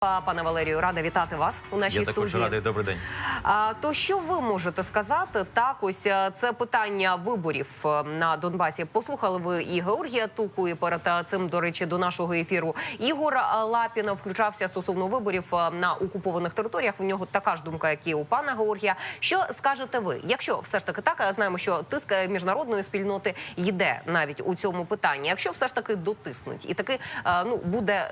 Пане Валерію, рада вітати вас у нашій Я також студії. радий. Добрий день. А, то що ви можете сказати? Так, ось е, це питання виборів е, на Донбасі. Послухали ви і Георгія Туку, і перед е, цим, до речі, до нашого ефіру Ігор Лапіна включався стосовно виборів на окупованих територіях. У нього така ж думка, як і у пана Георгія. Що скажете ви? Якщо все ж таки так, знаємо, що тиск міжнародної спільноти йде навіть у цьому питанні. Якщо все ж таки дотиснуть, і таки ну буде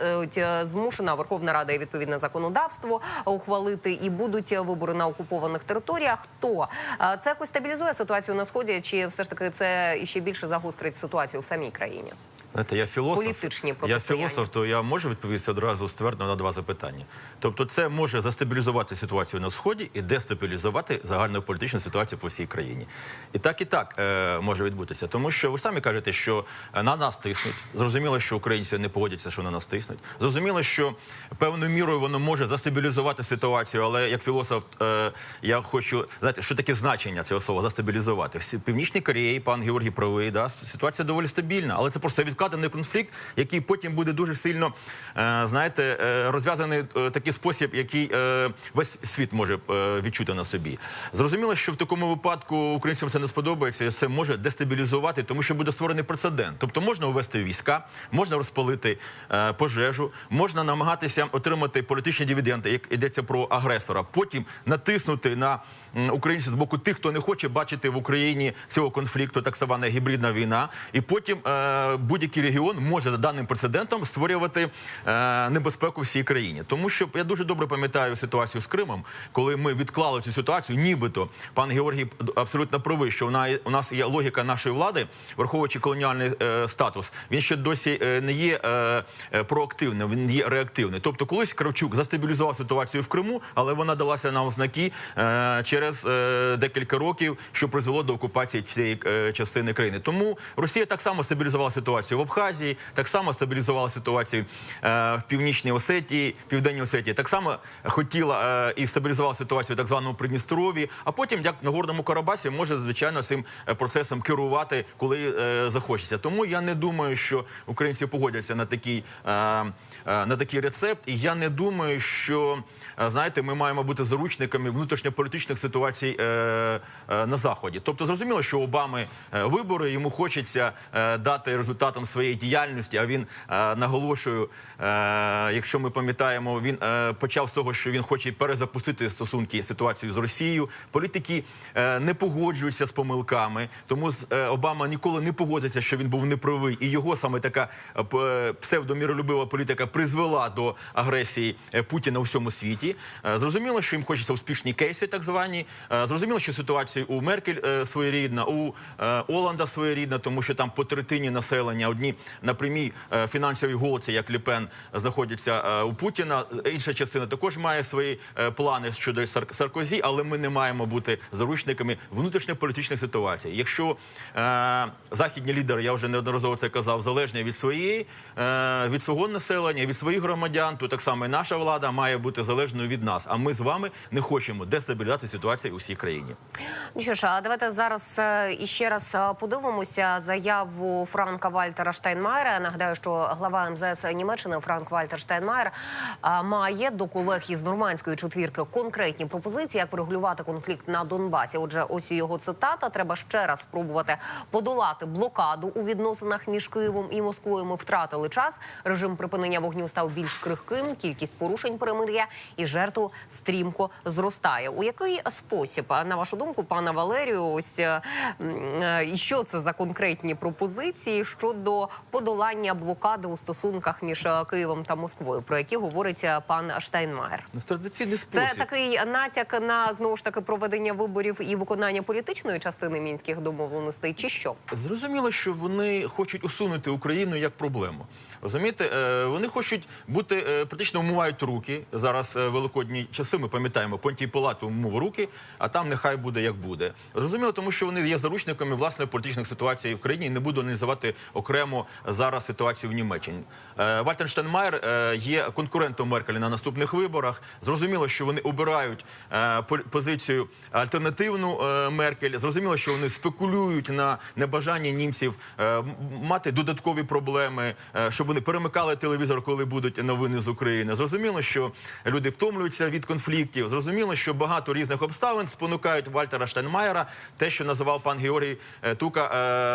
змушена Верховна Рада і відповідне законодавство ухвалити, і будуть вибори на окупованих територіях. То е, це якось стабілізує ситуацію на сході, чи все ж таки це іще більше загострить ситуацію в самій країні? Знаєте, я філософ. Політичні я філософ, то я можу відповісти одразу ствердно на два запитання. Тобто, це може застабілізувати ситуацію на сході і дестабілізувати загальну політичну ситуацію по всій країні. І так, і так е, може відбутися. Тому що ви самі кажете, що на нас тиснуть. Зрозуміло, що українці не погодяться, що на нас тиснуть. Зрозуміло, що певною мірою воно може застабілізувати ситуацію, але як філософ е, я хочу знаєте, що таке значення цього слова застабілізувати. В Північній Кореї пан Георгій правий, да, ситуація доволі стабільна, але це просто відкладений конфлікт, який потім буде дуже сильно е, знаєте, е, розв'язаний е, такий спосіб, який весь світ може відчути на собі. Зрозуміло, що в такому випадку українцям це не сподобається, це може дестабілізувати, тому що буде створений прецедент. Тобто можна увести війська, можна розпалити пожежу, можна намагатися отримати політичні дивіденди, як йдеться про агресора. Потім натиснути на українців з боку тих, хто не хоче бачити в Україні цього конфлікту, так звана гібридна війна. І потім е, будь-який регіон може за даним прецедентом створювати е, небезпеку всій країні. Тому що я дуже добре пам'ятаю ситуацію з Кримом, коли ми відклали цю ситуацію, нібито пан Георгій абсолютно правий, що вона у нас є логіка нашої влади, враховуючи колоніальний е, статус. Він ще досі е, не є е, е, проактивним, він є реактивний. Тобто, колись Кравчук застабілізував ситуацію в Криму, але вона далася нам знаки е, через е, декілька років, що призвело до окупації цієї е, частини країни. Тому Росія так само стабілізувала ситуацію Абхазії, так само стабілізувала ситуацію е, в північній Осетії, південній Осетії. Так само хотіла е, і стабілізувала ситуацію в так званому Придністров'ї. А потім, як на горному Карабасі, може звичайно цим е, процесом керувати, коли захочеться. Тому я не думаю, що українці погодяться на такий, на такий рецепт. І я не думаю, що знаєте, ми маємо бути заручниками внутрішньополітичних ситуацій на заході. Тобто, зрозуміло, що Обами вибори йому хочеться дати результатом своєї діяльності. А він е, наголошую, е, якщо ми пам'ятаємо, він е, почав з того, що він хоче перезапустити стосунки ситуацію з Росією. Політики не погоджуються з помилками, тому Обама ніколи не погодиться, що він був неправий, і його саме така псевдоміролюбива політика призвела до агресії Путіна у всьому світі. Зрозуміло, що їм хочеться успішні кейси, так звані. Зрозуміло, що ситуація у Меркель своєрідна, у Оланда своєрідна, тому що там по третині населення одні на прямій е, фінансовій голці, як Ліпен, знаходяться е, у Путіна. Інша частина також має свої е, плани щодо Сар- Саркозі, але ми не маємо бути заручниками внутрішньополітичних ситуацій. Якщо е, західні лідери, я вже неодноразово це казав, залежні від своєї е, від свого населення, від своїх громадян, то так само і наша влада має бути залежною від нас. А ми з вами не хочемо дестабілізувати ситуацію у всій країні. Ну що ж, а давайте зараз іще раз подивимося заяву Франка Вальтера Штайнмаєра. Я Нагадаю, що глава МЗС Німеччини Франк Вальтер Штайнмаєр е, має до колег із нормандської четвірки конкретні пропозиції, як врегулювати конфлікт на Донбасі. Отже, ось його цитата. Треба ще раз спробувати подолати блокаду у відносинах між Києвом і Москвою. Ми втратили час. Режим припинення вогню став більш крихким. Кількість порушень перемир'я і жертв стрімко зростає. У який спосіб, на вашу думку, пана Валерію, ось е, е, що це за конкретні пропозиції щодо подолання блокади у стосунках між е, Києвом та Москвою, про які говорить е, пан Штайнмаєр? Ну, в традиційний спосіб. Це такий натяк на знову ж таки проведення виборів і виконання політичної частини мінських домовленостей, чи що? Зрозуміло, що вони хочуть усунути Україну як проблему. Розумієте, Е, вони хочуть бути е, практично вмивають руки. Зараз е, великодні часи. Ми пам'ятаємо, Понтій Пилат умив руки, а там нехай буде як буде. Зрозуміло, тому що вони є заручниками власної політичних ситуацій в країні. і Не буду аналізувати окремо зараз ситуацію в Німеччині. Вальтер Штайнмаєр е, є конкурентом Меркеля на наступних виборах. Зрозуміло, що вони обирають позицію альтернативну Меркель. Зрозуміло, що вони спекулюють на небажанні німців мати додаткові проблеми, щоб вони перемикали телевізор, коли будуть новини з України. Зрозуміло, що люди втомлюються від конфліктів. Зрозуміло, що багато різних обставин спонукають Вальтера Штайнмаєра, те, що називав пан Георгій е, Тука,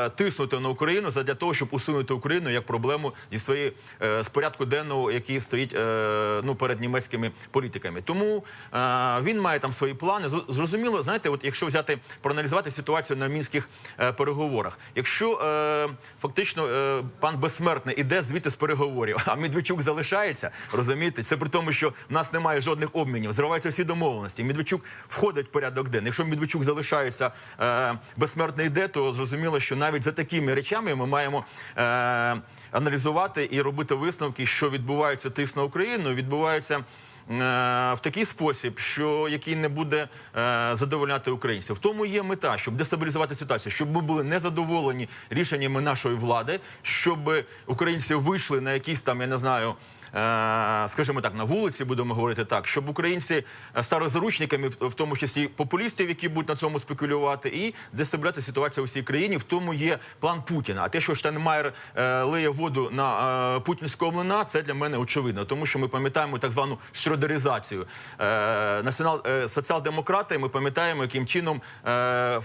е, тиснути на Україну для того, щоб усунути Україну як проблему зі своєї е, з порядку денного, який стоїть е, ну перед німецькими політиками. Тому е, він має там свої плани. Зрозуміло, знаєте, от якщо взяти проаналізувати ситуацію на мінських е, переговорах, якщо е, фактично е, пан безсмертний іде звідти з переговорів, а Медведчук залишається, розумієте, це при тому, що в нас немає жодних обмінів, зриваються всі домовленості. Медведчук входить в порядок денний. Якщо Медведчук залишається е, безсмертний йде, то зрозуміло, що навіть за такими речами ми маємо е, аналізувати і робити висновки, що відбувається тиск на Україну, відбувається в такий спосіб, що який не буде е, задовольняти українців. В тому є мета, щоб дестабілізувати ситуацію, щоб ми були незадоволені рішеннями нашої влади, щоб українці вийшли на якісь там, я не знаю. Е, Скажімо так, на вулиці будемо говорити так, щоб українці е, стали заручниками, в тому числі популістів, які будуть на цьому спекулювати, і дестабілізувати ситуацію у всій країні. В тому є план Путіна. А те, що Штайнмаєр е, лиє воду на путінського млина, це для мене очевидно, тому що ми пам'ятаємо так звану шрёдеризацію. Е, націонал соціал-демократи. Ми пам'ятаємо, яким чином е,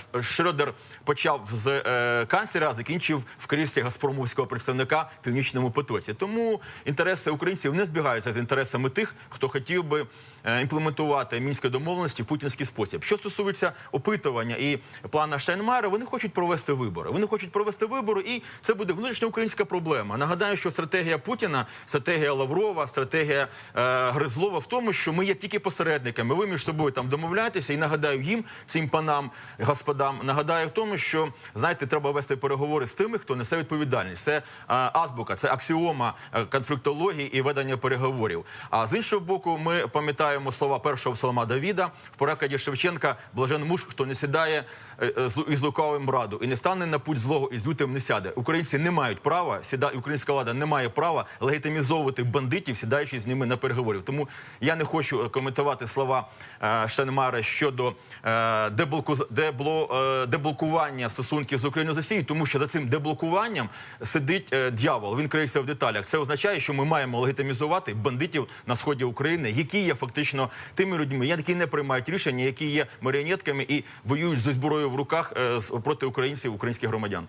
почав з канцлера, закінчив в кріслі газпромовського представника північному потоці. Тому інтереси українців не збігаються з інтересами тих, хто хотів би е, імплементувати мінські домовленості в путінський спосіб. Що стосується опитування і плана Штайнмайера, вони хочуть провести вибори. Вони хочуть провести вибори, і це буде внутрішньоукраїнська проблема. Нагадаю, що стратегія Путіна, стратегія Лаврова, стратегія е, Гризлова в тому, що ми є тільки посередниками. Ви між собою там домовляєтеся, і нагадаю їм, цим панам, господам, нагадаю в тому, що знаєте, треба вести переговори з тими, хто несе відповідальність. Це е, азбука, це аксіома е, конфліктології і ведення переговорів. А з іншого боку, ми пам'ятаємо слова першого псалма Давіда в перекладі Шевченка Блажен муж, хто не сідає е, е, із лукавим раду і не стане на путь злого і з лютим не сяде. Українці не мають права сіда, українська влада не має права легітимізовувати бандитів, сідаючи з ними на переговорів. Тому я не хочу е, коментувати слова Штайнмайера щодо деблоку, дебло, деблокування стосунків з Україною з Росією, тому що за цим деблокуванням сидить дьявол. Він криється в деталях. Це означає, що ми маємо легітимізувати бандитів на сході України, які є фактично тими людьми, які не приймають рішення, які є маріонетками і воюють зі зброєю в руках е, проти українців, українських громадян.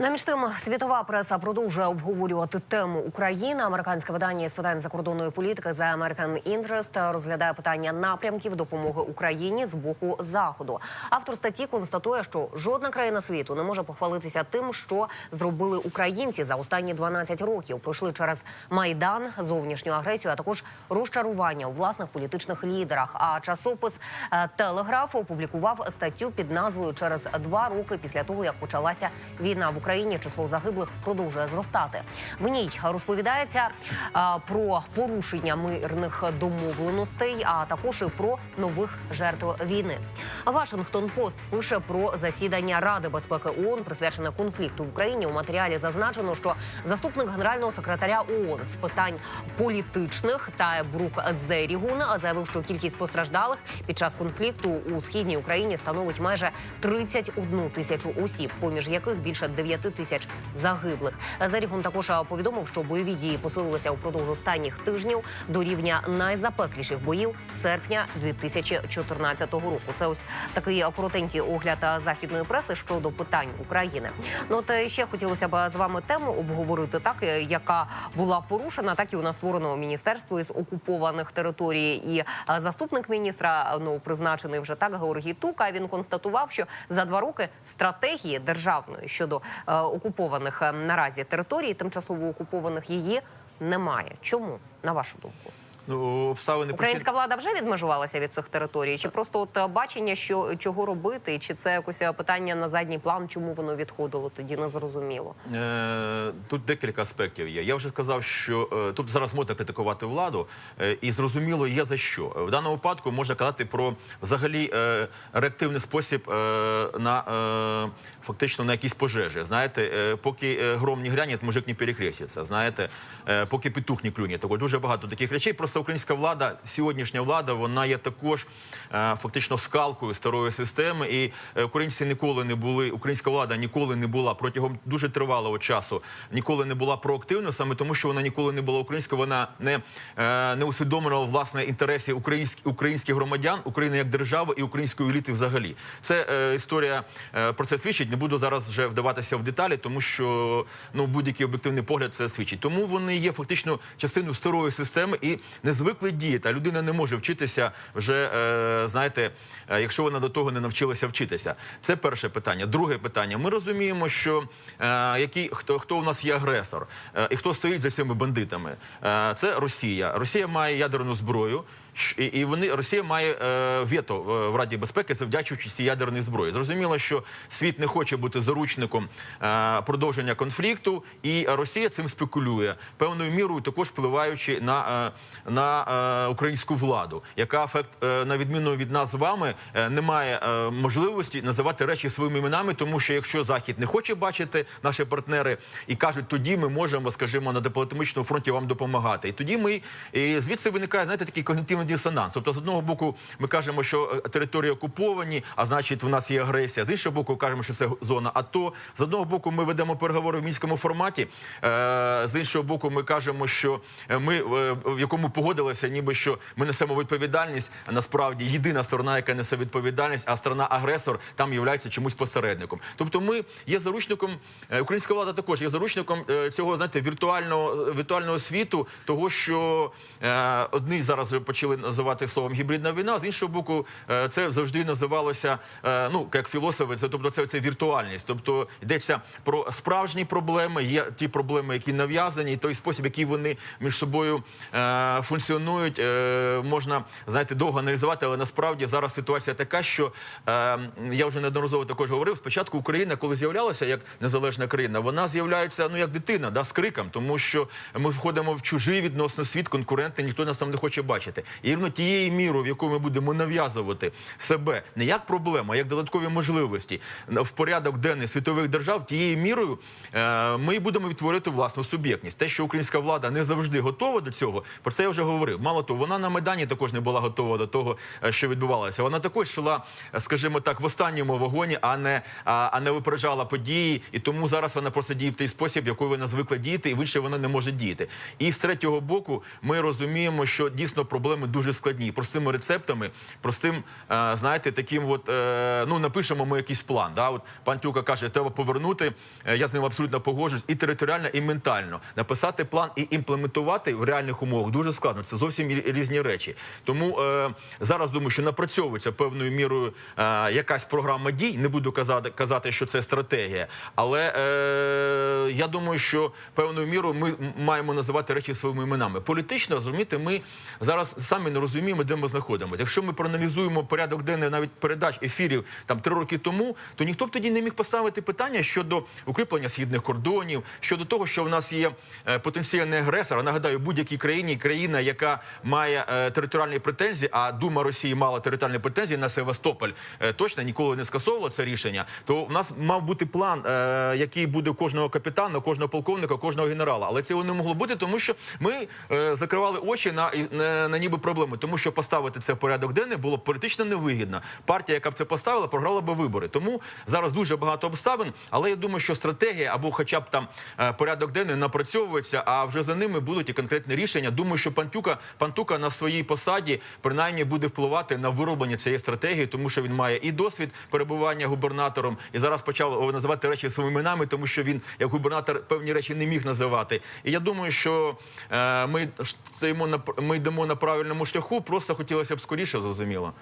На між тим, світова преса продовжує обговорювати тему України. Американське видання з питань закордонної політики The American Interest розглядає питання напрямків допомоги Україні з боку заходу. Автор статті констатує, що жодна країна світу не може похвалитися тим, що зробили українці за останні 12 років. Пройшли через майдан, зовнішню агресію, а також розчарування у власних політичних лідерах. А часопис е, Телеграф опублікував статтю під назвою Через два роки після того, як почалася війна в Україні, число загиблих продовжує зростати. В ній розповідається про порушення мирних домовленостей, а також і про нових жертв війни. Вашингтон Пост пише про засідання Ради безпеки ООН, присвячене конфлікту в Україні. У матеріалі зазначено, що заступник генерального секретаря ООН з питань політичних та Брук Зерігун заявив, що кількість постраждалих під час конфлікту у східній Україні становить майже 31 тисячу осіб, поміж яких більше 9 тисяч загиблих. Зерігун також повідомив, що бойові дії посилилися упродовж останніх тижнів до рівня найзапекліших боїв серпня 2014 року. Це ось такий коротенький огляд західної преси щодо питань України. Ну от е, ще хотілося б з вами тему обговорити, так е, яка була порушена, так і у нас створено міністерство із окупованих територій. І е, заступник міністра ну призначений вже так Георгій Тука. Він констатував, що за два роки стратегії державної щодо окупованих е, наразі територій, тимчасово окупованих її немає. Чому на вашу думку? Ну, обставини Українська влада вже відмежувалася від цих територій, чи просто от е, бачення, що чого робити, чи це якось е, питання на задній план, чому воно відходило, тоді не зрозуміло. Е, Тут декілька аспектів є. Я вже сказав, що е, тут зараз можна критикувати владу, е, і зрозуміло є за що. В даному випадку можна казати про взагалі е, реактивний спосіб е, на е, фактично на якісь пожежі. Знаєте, е, поки е, гром не грянет, мужик не перехреститься. Знаєте, е, поки петух не клюне. Так дуже багато таких речей. Просто просто українська влада, сьогоднішня влада, вона є також е, фактично скалкою старої системи. І е, українці ніколи не були, українська влада ніколи не була протягом дуже тривалого часу, ніколи не була проактивною, саме тому, що вона ніколи не була українською. Вона не, е, не усвідомлювала власне інтересів українських українських громадян, України як держави і української еліти взагалі. Це е, історія е, про це свідчить. Не буду зараз вже вдаватися в деталі, тому що ну будь-який об'єктивний погляд це свідчить. Тому вони є фактично частиною старої системи і не звикли діяти. А людина не може вчитися вже, е, знаєте, е, якщо вона до того не навчилася вчитися. Це перше питання. Друге питання. Ми розуміємо, що е, який хто хто у нас є агресор е, і хто стоїть за цими бандитами. Е, це Росія. Росія має ядерну зброю. І вони Росія має е, вето е, в Раді безпеки, завдячуючи цій ядерній зброї. Зрозуміло, що світ не хоче бути заручником е, продовження конфлікту, і Росія цим спекулює певною мірою, також впливаючи на, е, на е, українську владу, яка факт, е, на відміну від нас з вами е, не має е, можливості називати речі своїми іменами, тому що якщо Захід не хоче бачити наші партнери і кажуть, тоді ми можемо, скажімо, на дипломатичному фронті вам допомагати. І тоді ми і звідси виникає знаєте такий когнітивний дисонанс. Тобто, з одного боку, ми кажемо, що е, території окуповані, а значить, в нас є агресія. З іншого боку, кажемо, що це зона АТО. З одного боку, ми ведемо переговори в мінському форматі. Е, З іншого боку, ми кажемо, що е, ми в якому погодилися, ніби що ми несемо відповідальність. Насправді єдина сторона, яка несе відповідальність, а сторона агресор там є чомусь посередником. Тобто, ми є заручником. Українська влада також є заручником цього знаєте, віртуального віртуального світу, того що одні зараз почали називати словом гібридна війна. З іншого боку, е, це завжди називалося е, ну як філософи. Це тобто це, це віртуальність. Тобто йдеться про справжні проблеми. Є ті проблеми, які нав'язані, і той спосіб, який вони між собою е, функціонують, можна знаєте довго аналізувати, але насправді зараз ситуація така, що я вже неодноразово також говорив. Спочатку Україна, коли з'являлася як незалежна країна, вона з'являється ну як дитина, да, з криком, тому що ми входимо в чужий відносно світ, конкуренти, ніхто нас там не хоче бачити. Рівно тією мірою, в яку ми будемо нав'язувати себе не як проблему, а як додаткові можливості в порядок денний світових держав, тією мірою е, ми будемо відтворити власну суб'єктність. Те, що українська влада не завжди готова до цього, про це я вже говорив. Мало того, вона на майдані також не була готова до того, е, що відбувалося. Вона також йшла, е, скажімо так, в останньому вагоні, а не а, а не випереджала події. І тому зараз вона просто діє в той спосіб, якою вона звикла діяти, і в інший вона не може діяти. І з третього боку, ми розуміємо, що дійсно проблеми дуже складні. Простими рецептами, простим, е, знаєте, таким, от е, ну напишемо ми якийсь план. Да? От пан Тюка каже, треба повернути. Е, Я з ним абсолютно погоджуюсь і територіально, і ментально. Написати план і імплементувати в реальних умовах дуже складно. Це зовсім різні речі. Тому зараз думаю, що напрацьовується певною мірою якась програма дій. Не буду казати, що це стратегія, але я думаю, що певною мірою ми маємо називати речі своїми іменами. Політично розумієте, ми зараз самі не розуміємо, де ми знаходимося. Якщо ми проаналізуємо порядок денний навіть передач ефірів там три роки тому, то ніхто б тоді не міг поставити питання щодо укріплення східних кордонів, щодо того, що в нас є е, потенційний агресор. Нагадаю, будь-якій країні країна, яка має е, територіальні претензії, а Дума Росії мала територіальні претензії на Севастополь, е, точно ніколи не скасовувала це рішення. То в нас мав бути план, який буде кожного капітана, кожного полковника, кожного генерала. Але цього не могло бути, тому що ми закривали очі на, на, на ніби проблеми, тому що поставити це в порядок денний було політично невигідно. Партія, яка б це поставила, програла би вибори. Тому зараз дуже багато обставин. Але я думаю, що стратегія або, хоча б там е, порядок денний напрацьовується, а вже за ними будуть і конкретні рішення. Думаю, що Пантюка Пантука на своїй посаді принаймні буде впливати на вироблення цієї стратегії, тому що він має і досвід перебування губернатором, і зараз почав називати речі своїми іменами, тому що він як губернатор певні речі не міг називати. І я думаю, що е, ми стоїмо на ми йдемо на правильному шляху. Просто хотілося б скоріше зрозуміло.